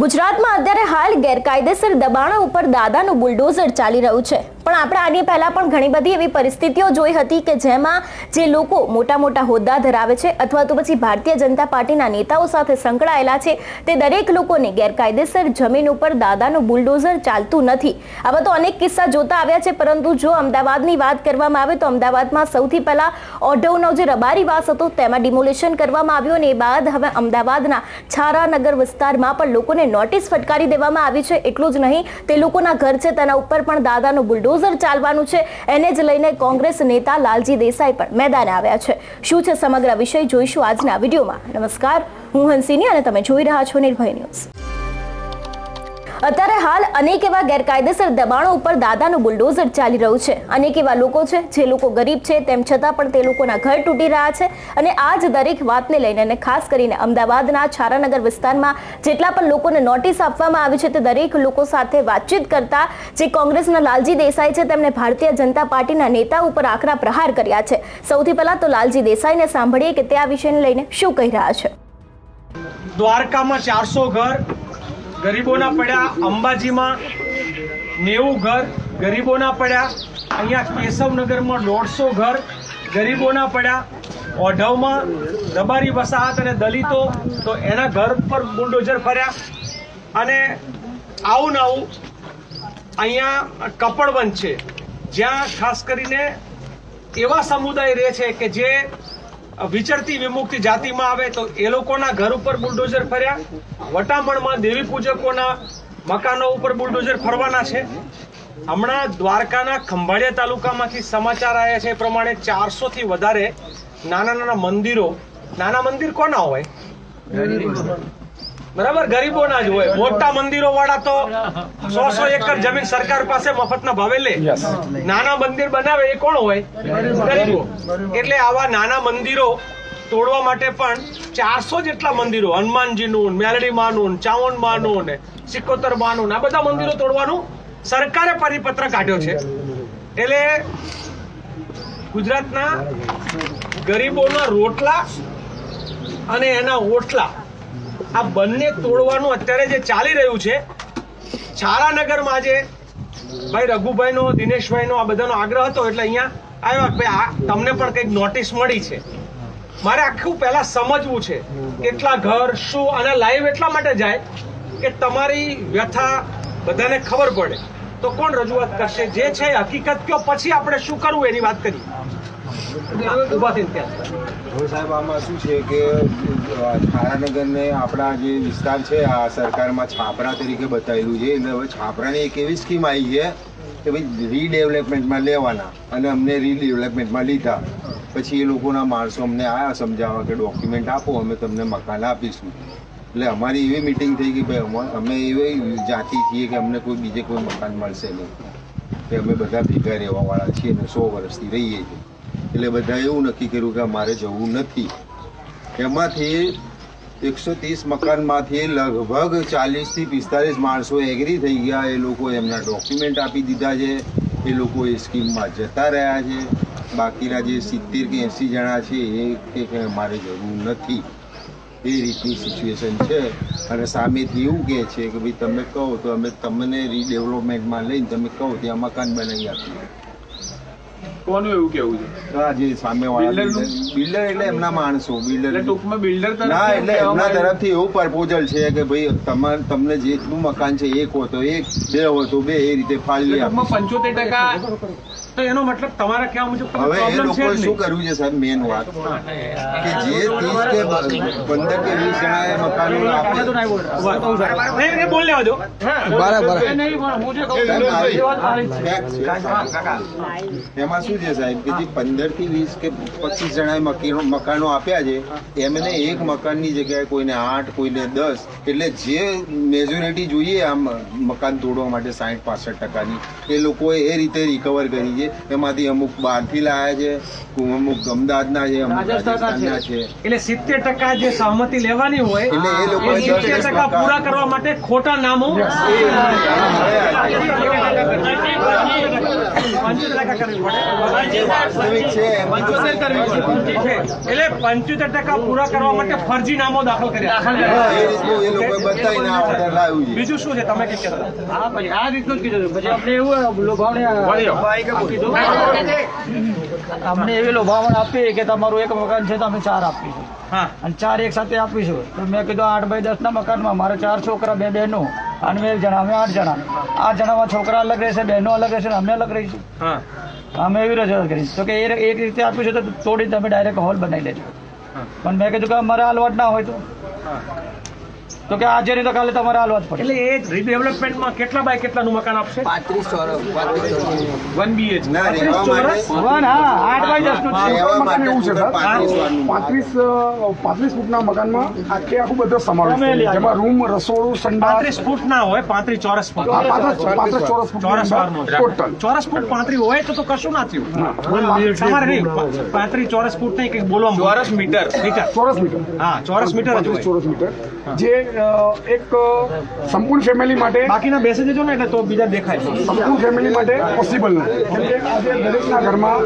ગુજરાતમાં અત્યારે હાલ ગેરકાયદેસર દબાણો ઉપર દાદાનું બુલડોઝર ચાલી રહ્યું છે. પણ આપણે આની પહેલા પણ ઘણી બધી એવી પરિસ્થિતિઓ જોઈ હતી કે જેમાં જે લોકો મોટા મોટા હોદ્દા ધરાવે છે અથવા તો પછી ભારતીય જનતા પાર્ટીના નેતાઓ સાથે સંકળાયેલા છે, તે દરેક લોકોને ગેરકાયદેસર જમીન ઉપર દાદાનું બુલડોઝર ચાલતું નથી. આવા તો અનેક કિસ્સા જોતા આવ્યા છે, પરંતુ જો અમદાવાદની વાત કરવામાં આવે તો અમદાવાદમાં સૌથી પહેલા ઓઢવનો જે રબારીવાસ હતો તેમાં ડિમોલેશન કરવામાં આવ્યું અને એ બાદ હવે અમદાવાદના છારાનગર વિસ્તારમાં પણ લોકોને નોટિસ ફટકારી દેવામાં આવી છે. એટલું જ નહીં, તે લોકોના ઘર છે, તેના ઉપર પણ દાદાનું બુલડોઝર ચાલવાનું છે. એને જ લઈને કોંગ્રેસ નેતા લાલજી દેસાઈ પણ મેદાને આવ્યા છે. શું છે સમગ્ર વિષય? જોઈશું આજના વિડીયોમાં. નમસ્કાર. હું હંસિની અને તમે જોઈ રહ્યા છો નિર્ભય ન્યૂઝ. અત્યારે હાલ અનેક એવા ગેરકાયદેસર દબાણો ઉપર દાદાનું બુલડોઝર ચાલી રહ્યું છે. અનેક એવા લોકો છે, જે લોકો ગરીબ છે, તેમ છતાં પણ તે લોકોના ઘર તૂટી રહ્યા છે અને આ જ દરેક વાતને લઈને અને ખાસ કરીને અમદાવાદના છારાનગર વિસ્તારમાં જેટલા પણ લોકોને નોટિસ આપવામાં આવી છે તે દરેક લોકો સાથે વાતચીત કરતા જે કોંગ્રેસના લાલજી દેસાઈ છે તેમણે ભારતીય જનતા પાર્ટીના નેતા ઉપર આકરા પ્રહાર કર્યા છે. સૌથી પહેલાં તો લાલજી દેસાઈને સાંભળીએ કે તે આ વિષયને લઈને શું કહી રહ્યા છે. દ્વારકામાં ચારસો ઘર ગરીબોના પડ્યા, અંબાજીમાં નેવું ઘર, ગરીબોના પડ્યા, અહીંયા કેશવનગરમાં દોઢસો ઘર, ગરીબોના પડ્યા, ઓઢવમાં રબારી વસાહત અને દલિતો, તો એના ઘર પર બુલડોઝર ફર્યા. અને આવું ને આવું અહીંયા કપડવંત છે. જ્યાં ખાસ કરીને એવા સમુદાય રહે છે કે જે વિચરતી વિમુક્તિ જાતિમાં આવે તો એ લોકોના ઘર ઉપર બુલડોઝર ફર્યા. વટામણમાં દેવી પૂજકોના મકાનો ઉપર બુલડોઝર ફરવાના છે. હમણાં દ્વારકાના ખંભાળિયા તાલુકામાંથી સમાચાર આવ્યા છે એ પ્રમાણે ચારસોથી વધારે નાના નાના મંદિરો. નાના મંદિર કોના હોય? બરાબર? ગરીબોના જ હોય. મોટા મંદિરો વાળા તો સો સો એકર જમીન સરકાર પાસે મફતના ભાવે લે. નાના મંદિર બનાવે એ કોણ હોય? ગરીબો. એટલે આવા નાના મંદિરો તોડવા માટે પણ ચારસો જેટલા મંદિરો હનુમાનજીનું મેલડી માનું ચાવણ માનું ને સિકોતર માનું આ બધા મંદિરો તોડવાનું સરકારે પરિપત્ર કાઢ્યો છે. એટલે ગુજરાતના ગરીબોના રોટલા અને એના ઓટલા આ બંને તોડવાનું અત્યારે જે ચાલી રહ્યું છે, છારાનગરમાં જે ભાઈ રઘુભાઈનો, દિનેશભાઈનો આ બધાનો આગ્રહ હતો એટલે અહીંયા આવ્યા ભાઈ આ તમને પણ કંઈક નોટિસ મળી છે. મારે આખું પહેલા સમજવું છે કેટલા ઘર, શું અને લાઈવ એટલા માટે જાય કે તમારી વ્યથા બધાને ખબર પડે. તો કોણ રજૂઆત કરશે? જે છે હકીકત કયો? પછી આપણે શું કરવું એની વાત કરીએ. સાહેબ, આમાં શું છે કે થારાનગરને આપણા જે વિસ્તાર છે, આ સરકારમાં છાપરા તરીકે બતાવેલું છે. એટલે હવે છાપરાની એક એવી સ્કીમ આવી છે કે ભાઈ રીડેવલપમેન્ટમાં લેવાના અને અમને રીડેવલપમેન્ટમાં લીધા. પછી એ લોકોના માણસો અમને આયા સમજાવવા કે ડોક્યુમેન્ટ આપો, અમે તમને મકાન આપીશું. એટલે અમારી એવી મિટિંગ થઈ ગઈ ભાઈ અમે- એવી જાતિ છીએ કે અમને કોઈ બીજે કોઈ મકાન મળશે નહીં. કે અમે બધા ભેગા રહેવાવાળા છીએ ને સો વર્ષથી રહીએ છીએ. એટલે બધા એવું નક્કી કર્યું કે મારે જવું નથી. એમાંથી એકસો ત્રીસ મકાનમાંથી લગભગ ચાલીસથી પિસ્તાલીસ માણસો એગ્રી થઈ ગયા. એ લોકો એમના ડોક્યુમેન્ટ આપી દીધા છે. એ લોકો એ સ્કીમમાં જતા રહ્યા છે. બાકીના જે સિત્તેર કે એંસી જણા છે એ કે મારે જરૂર નથી. એ રીતની સિચ્યુએશન છે. અને સામેથી એવું કહે છે કે ભાઈ તમે કહો તો અમે તમને રીડેવલપમેન્ટમાં લઈને તમે કહો ત્યાં મકાન બનાવી આપીએ. કોનું એવું કેવું છે જે? બિલ્ડર એટલે એમના માણસો બિલ્ડર એટલે ટૂંકમાં બિલ્ડર ના એટલે એમના તરફથી એવું પ્રપોઝલ છે કે ભાઈ તમારે તમને જેટલું મકાન છે એક હોતો એક બે હોતો બે એ રીતે ફાળવી. પંચોતેર ટકા તો એનો મતલબ તમારા કહેવા મુજબ હવે એ પ્રોબ્લેમ છે લોકોએ જ શું કર્યું છે સાહેબ મેન વાત? કે જે ત્રીસ કે પંદર કે વીસ જણાએ મકાનો આપ્યા નહીં, નહીં, બોલ લેવા દો. એમાં શું છે સાહેબ કે જે પંદરથી વીસ કે પચીસ જણાએ મકીનો- મકાનો આપ્યા છે એમને એક મકાનની જગ્યાએ કોઈને આઠ કોઈને દસ એટલે જે મેજોરિટી જોઈએ આમ મકાન તોડવા માટે સાઠ પાસઠ ટકાની એ લોકોએ એ રીતે રિકવર કરી છે. એમાંથી અમુક બહારથી લાયા છે અમુક અમદાવાદના છે અમુક રાજસ્થાનના છે એટલે સિત્તેર ટકા જે સહમતિ લેવાની હોય એટલે એ લોકો સિત્તેર ટકા પૂરા કરવા માટે ખોટા નામો. એટલે પંચોતેર ટકા પૂરા કરવા માટે ફરજી નામો દાખલ કર્યા બીજું શું છે તમે કઈ કહેતા હતા? હા પછી આ રીતનું જ કીધું પછી આપણે એવું લોભાવણે આપી દો અમને એવી લોભાવણ આપી કે તમારું એક મકાન છે તો અમે ચાર આપીશું. અને ચાર એક સાથે આપીશું. તો મેં કીધું આઠ બાય દસના મકાનમાં મારે ચાર છોકરા બે બહેનો અને મેં એક જણા અમે આઠ જણા. આઠ જણામાં છોકરા અલગ રહેશે બહેનો અલગ રહેશે અને અમે અલગ રહીશું. અમે એવી રજૂઆત કરી. તો કે એ એક રીતે આપીશું તો તોડી તમે ડાયરેક્ટ હોલ બનાવી લેજો. પણ મેં કીધું કે અમારે આલવાટ ના હોય તો. હા. તો કે આજે નહીં તો કાલે તમારે હાલવાટ પડે એટલે એ રીડેવલપમેન્ટમાં કેટલા બાય કેટલાનું મકાન આપશે? વન બીએચ વન હા આઠ બાય જ. એવું છે પાંત્રીસ ફૂટના મકાનમાં આખે આખું બધો સમાવેશ તમે થાય. લ્યા. જેમાં રૂમ રસોડું સંડાસ. પાંત્રીસ ફૂટ ના હોય પાંત્રીસ ચોરસ ફૂટ. પાંત્રીસ ચોરસ ફૂટ ચોરસ ટોટલ ચોરસ ફૂટ પાંત્રીસ હોય તો તો કશું ના થયું. તમારે નહીં પાંત્રીસ ચોરસ ફૂટ નહીં કંઈક બોલવા ચોરસ મીટર મીટર. ચોરસ મીટર. હા ચોરસ મીટર જ ચોરસ મીટર. જે એક સંપૂર્ણ ફેમિલી માટે બાકીના બેસી જજો ને એટલે તો બીજા દેખાય. સંપૂર્ણ ફેમિલી માટે પોસિબલ નથી કેમ કે આજે દરેકના ઘરમાં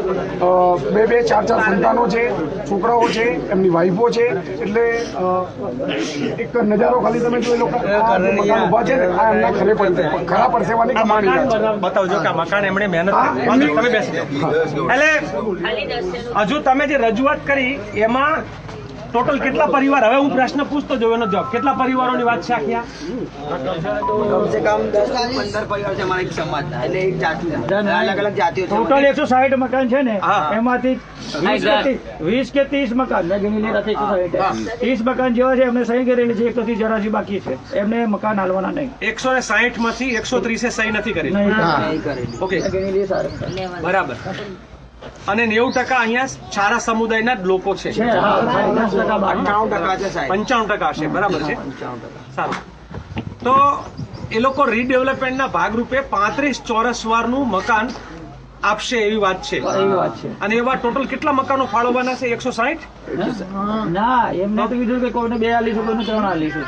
બે બે ચાર ચાર સંતાનો છે છોકરાઓ છે એમની વાઈફો છે એટલે એક નજારો ખાલી તમે જોઈ લો ઊભા છે ને આ એમના ખરે પડશે ખરા પરસેવાની કમાણી બતાવજો કે મકાન એમણે મહેનત તમે બેસી એટલે હજુ તમે જે રજૂઆત કરી એમાં ટોટલ કેટલા પરિવાર? હવે હું પ્રશ્ન પૂછતો જોયો એનો જવાબ. કેટલા પરિવારોની વાત છે આખી? કમસે કમ દસ પંદર પરિવાર છે અમારા એક સમાજ એટલે એક જાતિ અલગ અલગ જાતિઓ છે. ટોટલ એકસો સાઠ મકાન છે ને એમાંથી વીસ કે ત્રીસ- મકાન. મેં ગણી લીધા ત્રીસ મકાન જેવા છે એમને સહી કરેલી છે એકસો ત્રીસ જરાસી બાકી છે. એમને મકાન હાલવાના નહીં. એકસો ને સાહીઠમાંથી એકસો ત્રીસે સહી નથી કરી કરેલી. ઓકે ગણી લીધી સારી. બરાબર. અને નેવું ટકા અહીંયા સારા સમુદાયના જ લોકો છે. પંચાવન ટકા છે સાહેબ. ટકા હશે બરાબર છે? સારું. તો એ લોકો રીડેવલપમેન્ટના ભાગરૂપે પાંત્રીસ ચોરસ વારનું મકાન આપશે એવી વાત છે. એવી વાત છે. અને એવા ટોટલ કેટલા મકાનો ફાળવવાના છે? એકસો સાહીઠ? ના એમને તો કીધું કે કોઈને બે આલીશું કોઈને ત્રણ આલીશું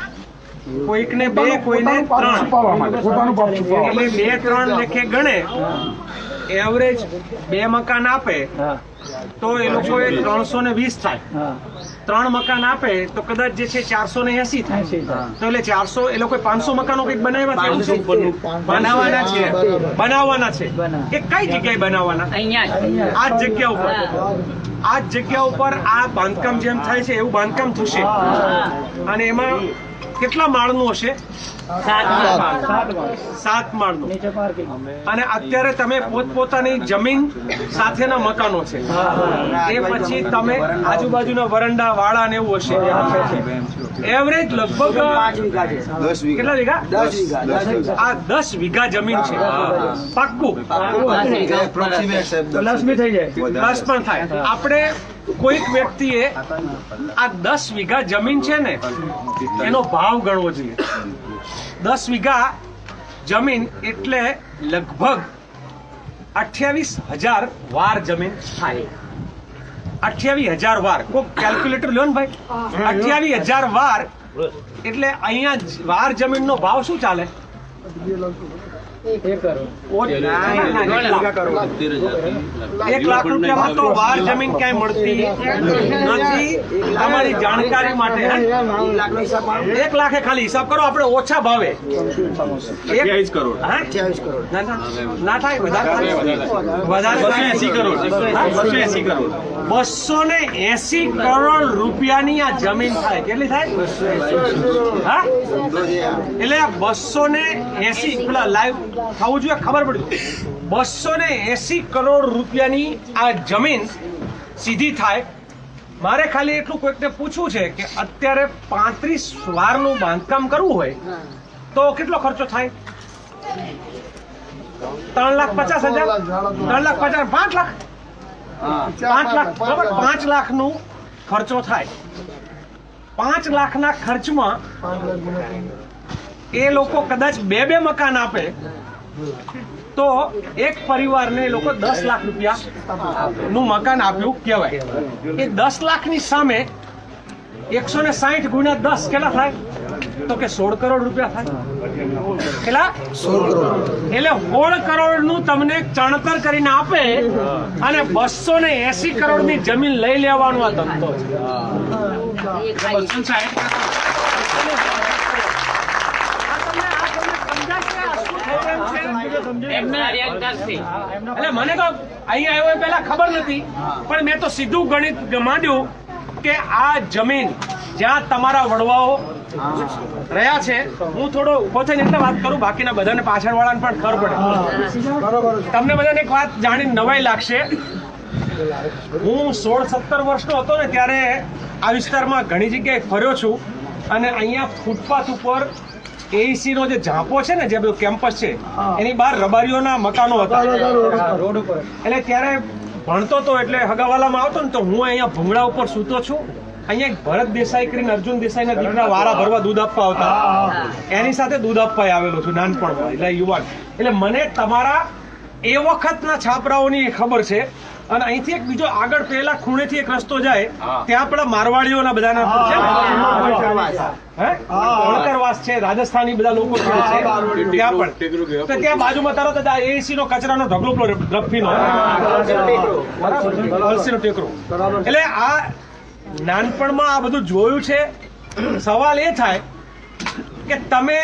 કોઈકને બે કોઈને ત્રણ. એટલે બે ત્રણ લેખે ગણે. એવરેજ બે મકાન આપે તો એ લોકોએ ત્રણસો ને વીસ થાય. ત્રણ મકાન આપે તો કદાચ જે છે ચારસો ને એસી થાય. તો એટલે ચારસો એ લોકો પાંચસો મકાનો કંઈક બનાવ્યા છે? બનાવવાના છે? બનાવવાના છે? કે એ કઈ જગ્યાએ બનાવવાના? અહીંયા. આ જ જગ્યા ઉપર. આ જ જગ્યા ઉપર આ બાંધકામ જેમ થાય છે એવું બાંધકામ થશે. અને એમાં કેટલા માળનું હશે? સાત માળ. સાત માળનું. અને અત્યારે તમે પોતપોતાની જમીન સાથેના મકાનો છે. એ પછી તમે આજુબાજુના વરંડા વાળા ને એવું હશે. એવરેજ લગભગ કેટલા વીઘા? દસ વીઘા આ દસ વીઘા જમીન છે. પાક્કું. પ્લસ થઈ જાય. બસ પણ થાય. આપણે કોઈક વ્યક્તિએ આ દસ વીઘા જમીન છે ને, એનો ભાવ ગણવો જોઈએ. દસ વીઘા જમીન એટલે લગભગ અઠ્યાવીસ હજાર વાર જમીન થાય. અઠ્યાવીસ હજાર વાર. કોઈ કેલ્ક્યુલેટર લ્યો ને ભાઈ. અઠ્યાવીસ હજાર વાર એટલે અહીંયા વાર જમીનનો ભાવ શું ચાલે? એક લાખ રૂપિયામાં તો વાર જમીન ક્યાંય મળતી નથી. તમારી જાણકારી માટે એક લાખે ખાલી હિસાબ કરો આપણે ઓછા ભાવે. અઠ્યાવીસ કરોડ. અઠ્યાવીસ કરોડ. ના, થાય વધારે વધારે બસો એસી કરોડ. બસો એસી કરોડ. બસો ને એસી કરોડ રૂપિયાની આ જમીન થાય. કેટલી થાય? હા? એટલે બસો ને એસી પેલા લાઈવ થવું જોઈએ, ખબર પડી બસો ને એસી કરોડ રૂપિયાની આ જમીન સીધી થાય. મારે ખાલી એટલું કોઈકને પૂછવું છે કે અત્યારે પાંત્રીસ વારનું બાંધકામ કરવું હોય, તો કેટલો ખર્ચો થાય? ત્રણ લાખ પચાસ હજાર? ત્રણ લાખ પચાસ પાંચ લાખ? પાંચ લાખ, બરાબર, પાંચ લાખનું ખર્ચો થાય. પાંચ લાખના ખર્ચમાં એ લોકો કદાચ બે બે મકાન આપે તો એક પરિવારને એ લોકો દસ લાખ રૂપિયા નું મકાન આપ્યું કહેવાય. એ દસ લાખની સામે એકસો ને સાહીઠ ગુણ્યા દસ કેટલા થાય? તો કે સોળ કરોડ રૂપિયા થાય. કેટલા એટલે સોળ કરોડ. નું તમને ચણતર કરીને આપે અને બસો ને એસી કરોડની જમીન લઈ લેવાનો આ ધંધો છે બસો ને સાહીઠ કરોડ. આ તમને- આ તમને સમજાય છે આ શું થઈ રહ્યું છે? એટલે મને તો અહીંયા આવ્યો એ પહેલા ખબર નથી પણ મેં તો સીધું ગણિત માંડ્યું કે આ જમીન જ્યાં તમારા વડવાઓ રહ્યા છે હું થોડો ઊભો થઈને એટલે વાત કરું બાકીના બધાને પાછળ વાળાને પણ ખબર પડે. તમને બધાને એક વાત જાણીને નવાઈ લાગશે. હું સોળ સત્તર વર્ષનો હતો ને ત્યારે આ વિસ્તારમાં ઘણી જગ્યાએ ફર્યો છું અને અહીંયા ફૂટપાથ ઉપર એઈસી નો જે ઝાંપો છે ને જે બધું કેમ્પસ છે એની બહાર રબારીઓના મકાનો હતા. રોડ ઉપર. એટલે ત્યારે ભણતો તો એટલે હગાવાલામાં આવતો ને તો હું અહીંયા ભૂંગળા ઉપર સૂતો છું. અહીંયા એક ભરત દેસાઈ કરીને અર્જુન દેસાઈના દીકરા વારા ભરવા દૂધ આપવા આવતા. એની સાથે દૂધ આપવા આવેલો છું નાનપણમાં એટલે યુવાન. એટલે મને તમારા એ વખતના છાપરાઓની ખબર છે. અને અહીંથી એક બીજો આગળ પહેલા ખૂણેથી એક રસ્તો જાય ત્યાં આપણા મારવાડીઓના બધાના હે? છે રાજસ્થાની બધા લોકો છે. ત્યાં પણ. તો ત્યાં બાજુમાં તરત જ આ એસી નો કચરાનો ઢગલો રફીનો અલસીનો ટેકરો. એટલે આ નાનપણમાં આ બધું જોયું છે. સવાલ એ થાય કે તમે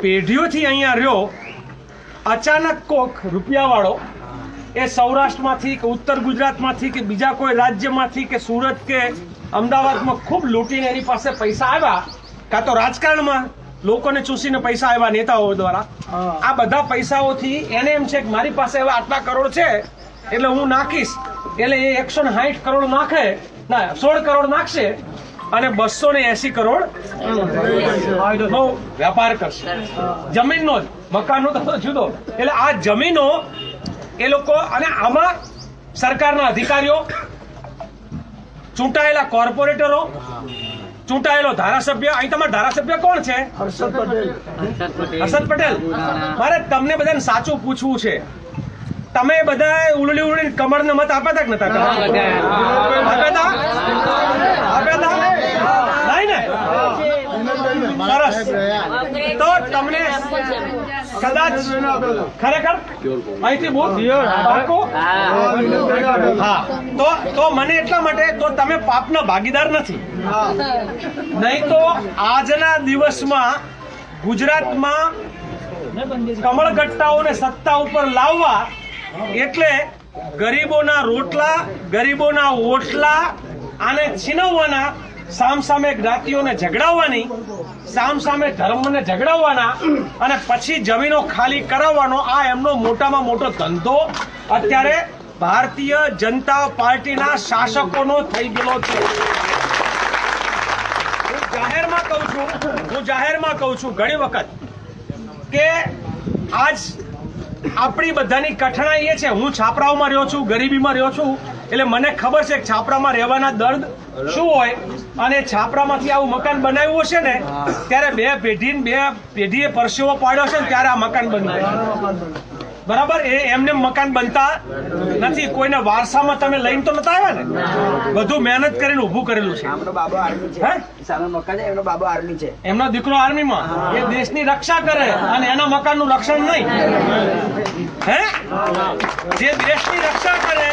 પેઢીઓથી અહીંયા રહ્યો અચાનક કોક રૂપિયાવાળો એ સૌરાષ્ટ્રમાંથી કે ઉત્તર ગુજરાતમાંથી કે બીજા કોઈ રાજ્યમાંથી કે સુરત કે અમદાવાદમાં ખૂબ લૂંટીને એની પાસે પૈસા આવ્યા કાં તો રાજકારણમાં લોકોને ચૂસીને પૈસા આવ્યા નેતાઓ દ્વારા. આ બધા પૈસાઓથી એને એમ છે કે મારી પાસે એવા આટલા કરોડ છે એટલે હું નાખીશ. એટલે એ એકસો ને સાહીઠ કરોડ નાખે ના સોળ કરોડ નાખશે અને બસો ને એસી કરોડ વેપાર કરશે. જમીનનો જ મકાનનો તો જુદો. એટલે આ જમીનો એ લોકો અને આમાં સરકારના અધિકારીઓ ચૂંટાયેલા કોર્પોરેટરો ચૂંટાયેલો ધારાસભ્ય અહીં તમારા ધારાસભ્ય કોણ છે? હર્ષદ પટેલ. મારે તમને બધાને સાચું પૂછવું છે. તમે બધા ઉલડી ઉલડી કમળ મત આપ્યા હતા કે નતા? આપ્યા હતા આપ્યા હતા સરસ તો તમને કદાચ ખરેખર અહીંથી બહુ? હા. તો તો મને એટલા માટે તો તમે પાપના ભાગીદાર નથી. નહીં તો આજના દિવસમાં ગુજરાતમાં કમળગટ્ટાઓને સત્તા ઉપર લાવવા એટલે ગરીબોના રોટલા ગરીબોના ઓટલા આને છીનવવાના સામસામે જ્ઞાતિઓને ઝઘડાવવાની, સામસામે ધર્મને ઝઘડાવવાના અને પછી જમીનો ખાલી કરાવવાનો આ એમનો મોટામાં મોટો ધંધો અત્યારે ભારતીય જનતા પાર્ટીના શાસકોનો થઈ ગયેલો છે. હું જાહેરમાં કહું છું, હું જાહેરમાં કહું છું ઘણી વખત કે આજ આપણી બધાની કઠણાઈ એ છે. હું છાપરાઓમાં રહ્યો છું, ગરીબીમાં રહ્યો છું, એટલે મને ખબર છે છાપરામાં રહેવાના દર્દ શું હોય? અને છાપરામાંથી આવું મકાન બનાવ્યું હશે ને ત્યારે બે પેઢી બે પેઢીએ પરસેવો પાડ્યો છે ને ત્યારે આ મકાન બન્યું બરાબર? એ એમને મકાન બનતા નથી. કોઈને વારસામાં તમે લઈને તો નતા આવ્યા ને? બધું મહેનત કરીને ઊભું કરેલું છે. એમનો બાબો આર્મી છે. એમનો બાબો આર્મી છે. એમનો દીકરો આર્મીમાં? એ દેશની રક્ષા કરે અને એના મકાનનું રક્ષણ નહીં. હે? જે દેશની રક્ષા કરે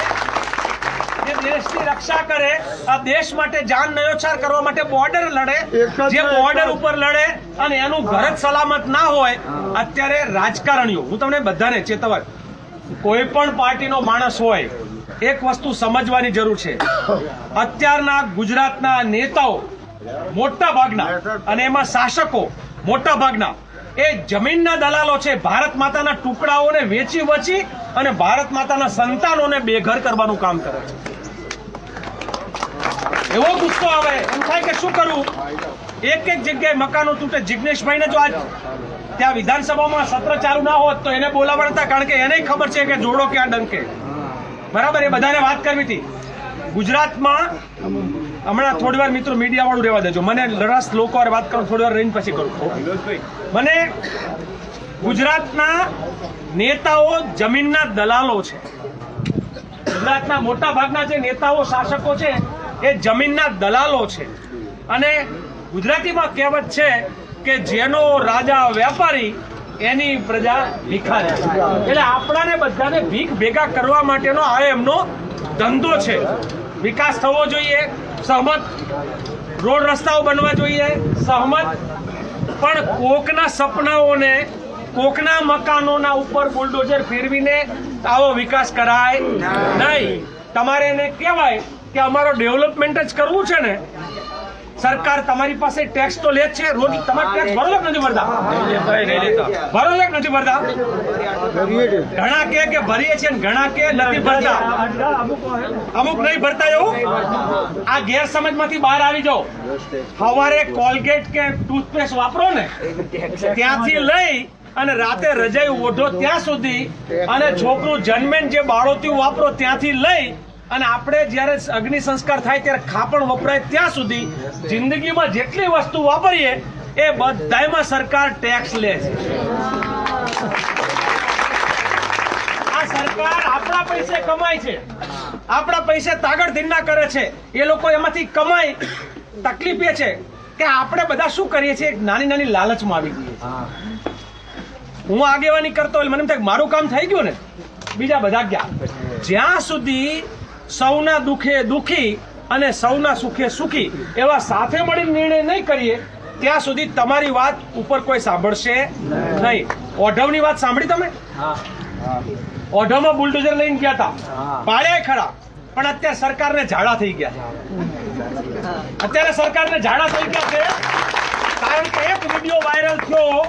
દેશની રક્ષા કરે આ દેશ માટે જાન નયોચાર કરવા માટે બોર્ડર લડે જે બોર્ડર ઉપર લડે અને એનું ઘર જ સલામત ના હોય અત્યારે રાજકારણીઓ હું તમને બધાને ચેતવા કોઈ પણ પાર્ટીનો માણસ હોય એક વસ્તુ સમજવાની જરૂર છે. અત્યારના ગુજરાતના નેતાઓ મોટા ભાગના અને એમાં શાસકો મોટા ભાગના એ જમીનના દલાલો છે ભારત માતાના ટુકડાઓને વેચી વચી અને ભારત માતાના સંતાનોને બેઘર કરવાનું કામ કરે છે. એવો ગુસ્સો આવે. એમ થાય કે શું કરવું એક એક જગ્યાએ મકાનો તૂટે. જિગ્નેશભાઈને જો આજ ત્યાં વિધાનસભામાં સત્ર ચાલુ ના હોત તો એને બોલાવડતા કારણ કે એને ખબર છે કે જોડો ક્યાં ડંકે. બરાબર? એ બધાને વાત કરવી હતી. ગુજરાતમાં હમણાં થોડી વાર મિત્રો મીડિયા વાળું રહેવા દેજો. મને રસ લોકો વાત કરું થોડી વાર રહીને પછી કરું. મને ગુજરાતના નેતાઓ જમીનના દલાલો છે. ગુજરાતના મોટા ભાગના જે નેતાઓ, શાસકો છે એ જમીનના દલાલો છે. અને ગુજરાતીમાં કહેવત છે કે જેનો રાજા વેપારી એની પ્રજા ભિખારી. એટલે આપણાને બધાને ભીખ ભેગા કરવા માટેનો આ એમનો ધંધો છે. વિકાસ થવો જોઈએ, સહમત રોડ રસ્તાઓ બનવા જોઈએ, સહમત. પણ કોકના સપનાઓને, કોકના મકાનોના ઉપર બુલડોઝર ફેરવીને આવો વિકાસ કરાય નહીં. તમારે એને કહેવાય કે અમારો ડેવલપમેન્ટ જ કરવું છે ને સરકાર તમારી પાસે ટેક્સ તો લે જ છે. રોજ તમારે ટેક્સ ભરો કે નથી ભરતા? ભરો કે નથી ભરતા? ઘણા કે કે ભરીએ છે ને ઘણા કે નથી ભરતા. અમુક નહીં ભરતા એવું? આ ગેરસમજમાંથી બહાર આવી જાઓ. સવારે કોલગેટ કે ટૂથપેસ્ટ વાપરો ને ત્યાંથી લઈ અને રાતે રજાઈ ઓઢો ત્યાં સુધી અને છોકરું જન્મેન જે બાળોતિયું વાપરો ત્યાંથી લઈ અને આપણે જ્યારે અગ્નિ સંસ્કાર થાય ત્યારે ખાપણ વપરાય ત્યાં સુધી જિંદગીમાં જેટલી વસ્તુ વાપરીએ, એ બધાયમાં સરકાર ટેક્સ લે છે. આ સરકાર આપણા પૈસે કમાય છે. આપણા પૈસે તાગડ ધીંડા કરે છે. એ લોકો એમાંથી કમાય તકલીફ એ છે કે આપણે બધા શું કરીએ છીએ? નાની નાની લાલચમાં આવી ગઈએ. હું આગેવાની કરતો મને એમ થાય મારું કામ થઈ ગયું ને. બીજા બધા ગયા. જ્યાં સુધી સૌના દુઃખે દુઃખી અને સૌના સુખે સુખી એવા સાથે મળીને નિર્ણય નહીં કરીએ, ત્યાં સુધી તમારી વાત ઉપર કોઈ સાંભળશે નહીં. ઓઢવની વાત સાંભળી તમે? ઓઢવમાં બુલડોઝર લઈને ગયા હતા પાડ્યા ખરા, પણ અત્યારે સરકારને ઝાડા થઈ ગયા. અત્યારે સરકારને ઝાડા થઈ ગયા છે. કારણ કે એક વીડિયો વાયરલ થયો,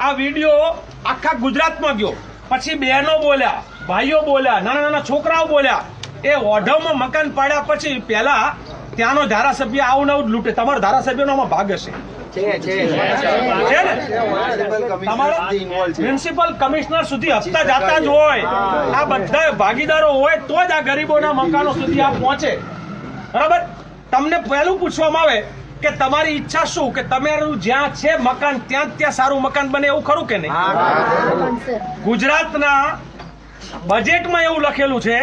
આ વીડિયો આખા ગુજરાતમાં ગયો. પછી બહેનો બોલ્યા, ભાઈઓ બોલ્યા, નાના નાના છોકરાઓ બોલ્યા એ ઓઢવમાં મકાન પાડ્યા પછી પહેલા ત્યાંનો ધારાસભ્ય આવું ને લૂંટે. તમારો ધારાસભ્યનો આમાં ભાગ હશે. છે છે. છે ને? તમારા મ્યુનિસિપલ કમિશનર સુધી હપ્તા જાતા જ હોય. આ બધા ભાગીદારો હોય તો જ આ ગરીબોના મકાનો સુધી આ પહોંચે. બરાબર? તમને પહેલું પૂછવામાં આવે કે તમારી ઈચ્છા શું? કે તમારું જ્યાં છે મકાન ત્યાં જ ત્યાં સારું મકાન બને એવું ખરું કે નહીં? ગુજરાતના બજેટમાં એવું લખેલું છે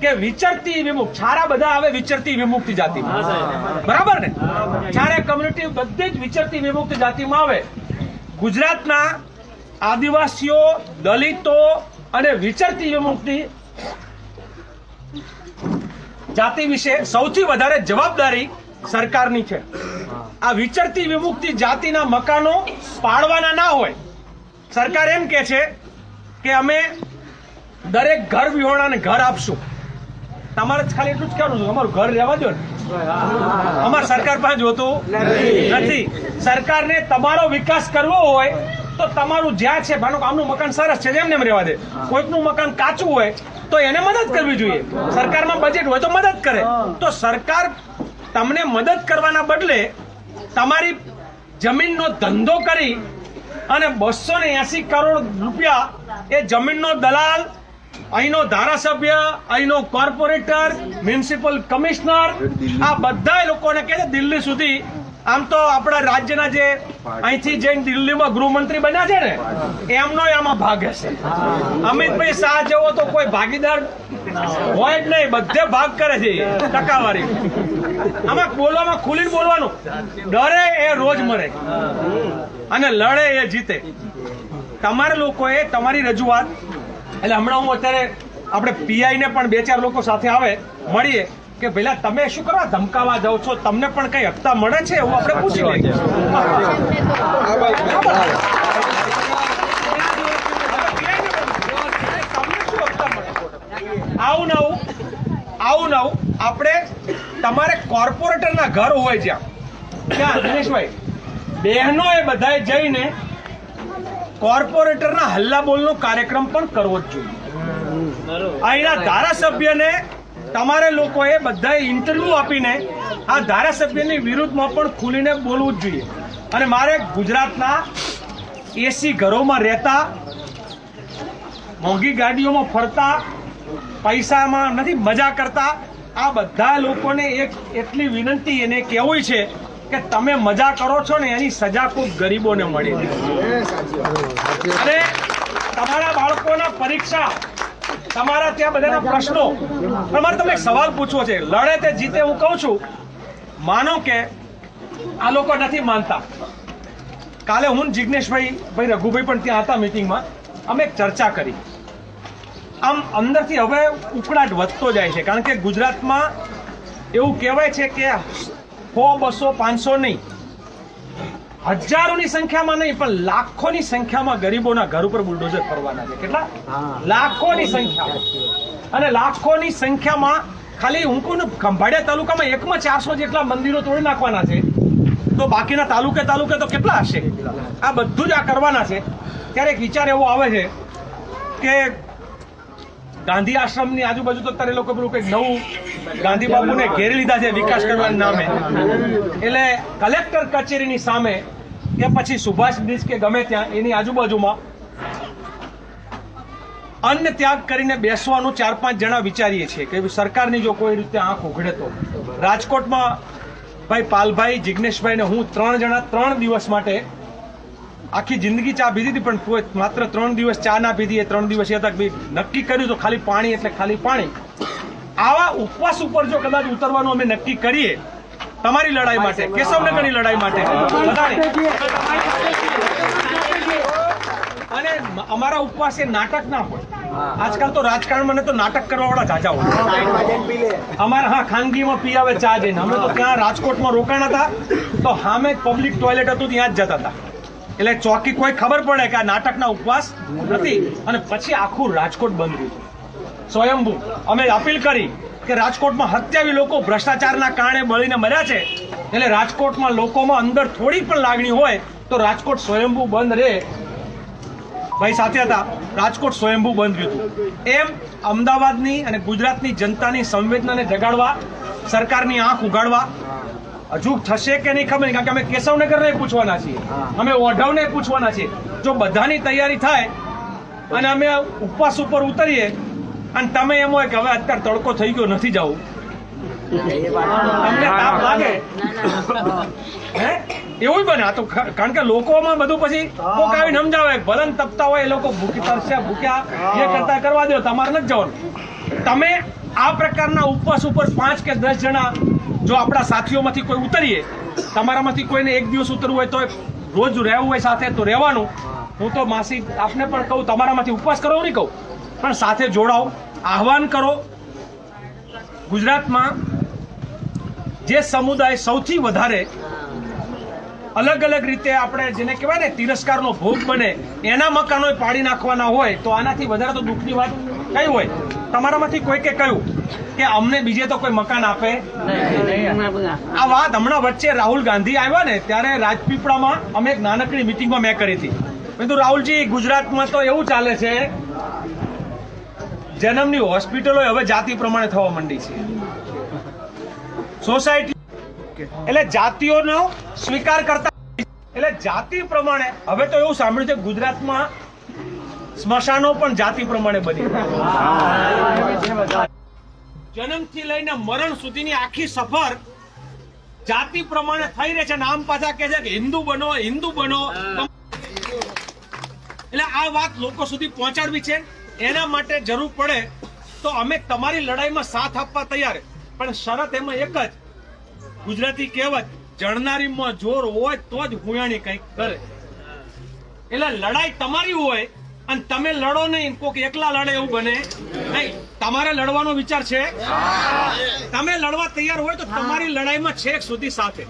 કે વિચરતી વિમુક્ત છારા બધા આવે વિચરતી વિમુક્ત જાતિમાં. બરાબર ને? છારા કમ્યુનિટી બધી જ વિચરતી વિમુક્ત જાતિમાં આવે. ગુજરાતના આદિવાસીઓ દલિતો અને વિચરતી વિમુક્તિ જાતિ વિશે સૌથી વધારે જવાબદારી સરકારની છે. આ વિચરતી વિમુક્તિ જાતિના મકાનો પાડવાના ના હોય. સરકાર એમ કે છે કે અમે દરેક ઘર વિહોણાને ઘર આપશું. તમારે જ ખાલી એટલું જ કહેવાનું છે. અમારું ઘર રહેવા દો ને. અમારે સરકાર પાસે જોતું નથી. સરકારને તમારો વિકાસ કરવો હોય તો તમારું જ્યાં છે માનો આમનું મકાન સરસ છે જેમ ને રહેવા દે. કોઈકનું મકાન કાચું હોય તો એને મદદ કરવી જોઈએ. સરકારમાં બજેટ હોય તો મદદ કરે. તો સરકાર તમને મદદ કરવાના બદલે તમારી જમીનનો ધંધો કરી અને બસો ને એસી કરોડ રૂપિયા એ જમીનનો દલાલ અહીંનો ધારાસભ્ય, અહીંનો કોર્પોરેટર, મ્યુનિસિપલ કમિશનર, આ બધા લોકોને કહે છે દિલ્હી સુધી. આમ તો આપણા રાજ્યના જે અહીંથી જઈને દિલ્હીમાં ગૃહમંત્રી બન્યા છે ને એમનો આમાં ભાગ હશે. અમિતભાઈ શાહ જેવો તો કોઈ ભાગીદાર હોય જ નહીં, બધે ભાગ કરે છે ટકાવારી. આમાં બોલવામાં ખુલીને બોલવાનું. ડરે એ રોજ મરે. અને લડે એ જીતે. તમારે લોકોએ તમારી રજૂઆત એટલે હમણાં હું અત્યારે આપણે પીઆઈ ને પણ બે ચાર લોકો સાથે આવે મળીએ કે પેલા તમે શું કરવા ધમકાવા જાઓ છો? તમને પણ કઈ હપ્તા મળે છે એવું આપણે પૂછી લઈએ? આવું નવું આવું નવું આપણે તમારે કોર્પોરેટરના ઘર હોય જ્યાં. ત્યાં દિનેશભાઈ બહેનો એ બધાએ જઈને કોર્પોરેટરના હલ્લા બોલનો કાર્યક્રમ પણ કરવો જ જોઈએ. અહીંના ધારાસભ્યને તમારે લોકોએ બધાએ ઇન્ટરવ્યૂ આપીને આ ધારાસભ્યની વિરુદ્ધમાં પણ ખુલીને બોલવું જ જોઈએ. અને મારે ગુજરાતના એસી ઘરોમાં રહેતા, મોંઘી ગાડીઓમાં ફરતા, પૈસામાં નથી, મજા કરતા, આ બધા લોકોને એક એટલી વિનંતી એને કહેવું છે કે તમે મજા કરો છો ને એની સજા ખૂબ ગરીબોને મળી અને તમારા બાળકોના પરીક્ષા, તમારા ત્યાં બધાના પ્રશ્નો. પણ મારે તમને સવાલ પૂછવો છે. લડે તે જીતે હું કહું છું. માનો કે આ લોકો નથી માનતા. કાલે હું જિજ્ઞેશભાઈ ભાઈ રઘુભાઈ પણ ત્યાં હતા મીટિંગમાં અમે એક ચર્ચા કરી. આમ અંદરથી હવે ઉકળાટ વધતો જાય છે. કારણ કે ગુજરાતમાં એવું કહેવાય છે કે સો બસો પાંચસો નહીં. હજારોની સંખ્યામાં નહીં પણ લાખોની સંખ્યામાં ગરીબોના ઘર ઉપર બુલડોઝર ફરવાના છે. કેટલા? લાખોની સંખ્યામાં અને લાખોની સંખ્યામાં ખાલી હું કહું ને ખંભાળિયા તાલુકામાં એકમાં ચારસો જેટલા મંદિરો તોડી નાખવાના છે. તો બાકીના તાલુકે તાલુકે તો કેટલા હશે? આ બધું જ આ કરવાના છે. ત્યારે એક વિચાર એવો આવે છે કે ગાંધી આશ્રમની આજુબાજુ તો અત્યારે લોકો પેલું કંઈક નવું ગાંધી બાપુને ઘેરી લીધા છે વિકાસ કરવાના નામે. એટલે કલેક્ટર કચેરીની સામે કે પછી સુભાષ બ્રિજ કે ગમે ત્યાં, એની આજુબાજુમાં અન્ન ત્યાગ કરીને બેસવાનું ચાર પાંચ જણા વિચારીએ છીએ કે સરકારની જો કોઈ રીતે આંખ ઉઘડે તો. રાજકોટમાં ભાઈ પાલભાઈ, જિગ્નેશભાઈ ને હું ત્રણ જણા ત્રણ દિવસ માટે આખી જિંદગી ચા પીધી હતી, પણ માત્ર ત્રણ દિવસ ચા ના પીધી, એ ત્રણ દિવસ એ તક નક્કી કર્યું તો ખાલી પાણી એટલે ખાલી પાણી. આવા ઉપવાસ ઉપર જો કદાચ ઉતરવાનું અમે નક્કી કરીએ, તમારી લડાઈ માટે, કેશવનગરની લડાઈ માટે. અને અમારા ઉપવાસ એ નાટક ના હોય. આજકાલ તો રાજકારણ મને તો નાટક કરવા વાળા જાજા હોય. અમારા, હા, ખાનગીમાં પી આવે ચા જઈને. અમે તો ત્યાં રાજકોટમાં રોકાણ હતા, તો સામે પબ્લિક ટોયલેટ હતું, ત્યાં જ જતા હતા. એટલે ચોકી કોઈ ખબર પડે કે આ નાટકના ઉપવાસ નથી. અને પછી આખું રાજકોટ બંધ રહ્યું સ્વયંભૂ. અમે અપીલ કરી કે રાજકોટમાં હત્યાવી લોકો ભ્રષ્ટાચારના કારણે બળીને મર્યા છે. એટલે રાજકોટમાં લોકોમાં અંદર થોડી પણ લાગણી હોય તો રાજકોટ સ્વયંભૂ બંધ રહે. ભાઈ સાથે હતા. રાજકોટ સ્વયંભૂ બંધ રહ્યું એમ અમદાવાદની અને ગુજરાતની જનતાની સંવેદનાને જગાડવા, સરકારની આંખ ઉગાડવા હજુ થશે કે નહીં ખબર કારણ કે અમે કેશવનગરને પૂછવાના છીએ. અમે ઓઢવને પૂછવાના છીએ. જો બધાની તૈયારી થાય અને અમે ઉપવાસ ઉપર ઉતરીએ અને તમે એમ હોય કે હવે અત્યારે તડકો થઈ ગયો નથી જવું. તમને તાપ લાગે? હે? એવું બને આ તો કારણ કે લોકોમાં બધું પછી કોક આવીને સમજાવે ભલન તપતા હોય એ લોકો ભૂખી તરસ્યા ભૂખ્યા જે કરતા કરવા દો તમારે નથી જવાનું. તમે આ પ્રકારના ઉપવાસ ઉપર પાંચ કે દસ જણા જો આપણા સાથીઓમાંથી કોઈ ઉતરીએ, તમારામાંથી કોઈને એક દિવસ ઉતરવું હોય તો રોજ રહેવું હોય સાથે તો રહેવાનું. હું તો માસી આપને પણ કહું, તમારામાંથી ઉપવાસ કરો નહીં કહું. પણ સાથે જોડાઓ, આહવાન કરો. ગુજરાતમાં જે સમુદાય સૌથી વધારે અલગ અલગ રીતે આપણે જેને કહેવાય ને તિરસ્કારનો ભોગ બને, એના મકાનો પાડી નાખવાના હોય, તો આનાથી વધારે તો દુઃખની વાત કઈ હોય? તમારામાંથી કોઈકે કહ્યું કે અમને બીજે તો કોઈ મકાન આપે? આ વાત હમણાં વચ્ચે રાહુલ ગાંધી આવ્યા ને, ત્યારે રાજપીપળામાં અમે એક નાનકડી મિટિંગમાં મેં કરી હતી. પરંતુ રાહુલજી, ગુજરાતમાં તો એવું ચાલે છે, જન્મની હોસ્પિટલો હવે જાતિ પ્રમાણે થવા માંડી છે. સોસાયટી એટલે જાતિઓનો સ્વીકાર કરતા, એટલે જાતિ પ્રમાણે. હવે તો એવું સાંભળ્યું છે ગુજરાતમાં સ્મશાનો પણ જાતિ પ્રમાણે બની જન્મથી લઈને મરણ સુધીની આખી સફર જાતિ પ્રમાણે થઈ રહે છે નામ પાછા કહે છે કે હિન્દુ બનો હિન્દુ બનો. એટલે આ વાત લોકો સુધી પહોંચાડવી છે. એના માટે જરૂર પડે તો અમે તમારી લડાઈમાં સાથ આપવા તૈયાર. પણ શરત એમાં એક જ. ગુજરાતી કહેવત જણનારીમાં જોર હોય તો જ હુયાણી કંઈક કરે. એટલે લડાઈ તમારી હોય અને તમે લડો નહીં, કોક એકલા લડે એવું બને. નહીં, તમારે લડવાનો વિચાર છે? તમે લડવા તૈયાર હોય તો તમારી લડાઈમાં છેક સુધી સાથે.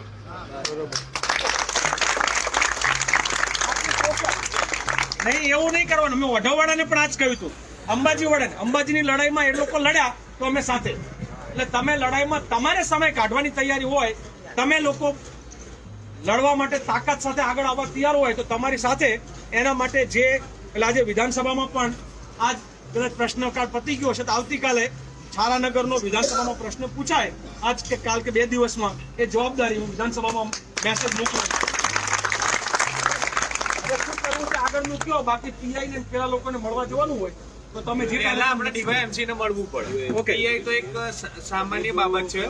નહીં, એવું નહીં કરવાનું. મેં વઢવાડાને પણ આજ કહ્યું હતું. અંબાજી વડે અંબાજીની લડાઈમાં એ લોકો લડ્યા તો અમે સાથે. એટલે તમે લડાઈમાં તમારે સમય કાઢવાની તૈયારી હોય, તમે લોકો લડવા માટે તાકાત સાથે આગળ આવવા તૈયાર હોય તો તમારી સાથે એના માટે જે એટલે આજે વિધાનસભામાં પણ આજ કદાચ પ્રશ્નકાળ પતી ગયો છે તો આવતીકાલે છારાનગરનો વિધાનસભામાં પ્રશ્ન પૂછાય. આજ કે કાલ કે બે દિવસમાં એ જવાબદારી હું વિધાનસભામાં મેસેજ છે? આગળનું કયો? બાકી પીઆઈ ને પેલા લોકોને મળવા જવાનું હોય તો તમે જે પહેલા આપણે ડીવાયએમસી ને મળવું પડે. ઓકે. પીઆઈ તો એક સામાન્ય બાબત છે.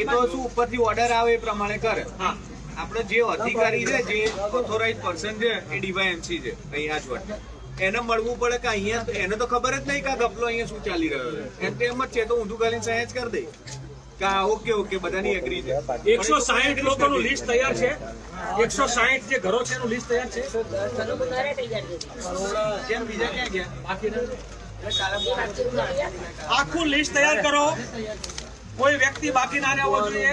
એ તો શું ઉપરથી ઓર્ડર આવે એ પ્રમાણે કરે. હા. આપણે જે અધિકારી છે, જે ઓથોરાઇઝ પર્સન છે, એ ડીવાયએમસી છે, અહીંયા જ આજવડ એને મળવું પડે કે અહીંયા એને તો ખબર જ નહીં કે આ ગપલો અહીંયા શું ચાલી રહ્યો છે. એમ તો એમ જ છે તો ઊંધું કરીને સહેજ કરી દે. કે ઓકે ઓકે, બધાની એગ્રી છે. એકસો સાહીઠ લોકોનું લિસ્ટ તૈયાર છે. એકસો સાહીઠ જે ઘરો છે, એનું લિસ્ટ તૈયાર છે. કેમ, બીજા ક્યાં ગયા? આખું લિસ્ટ તૈયાર કરો. કોઈ વ્યક્તિ બાકી ના રહેવો જોઈએ.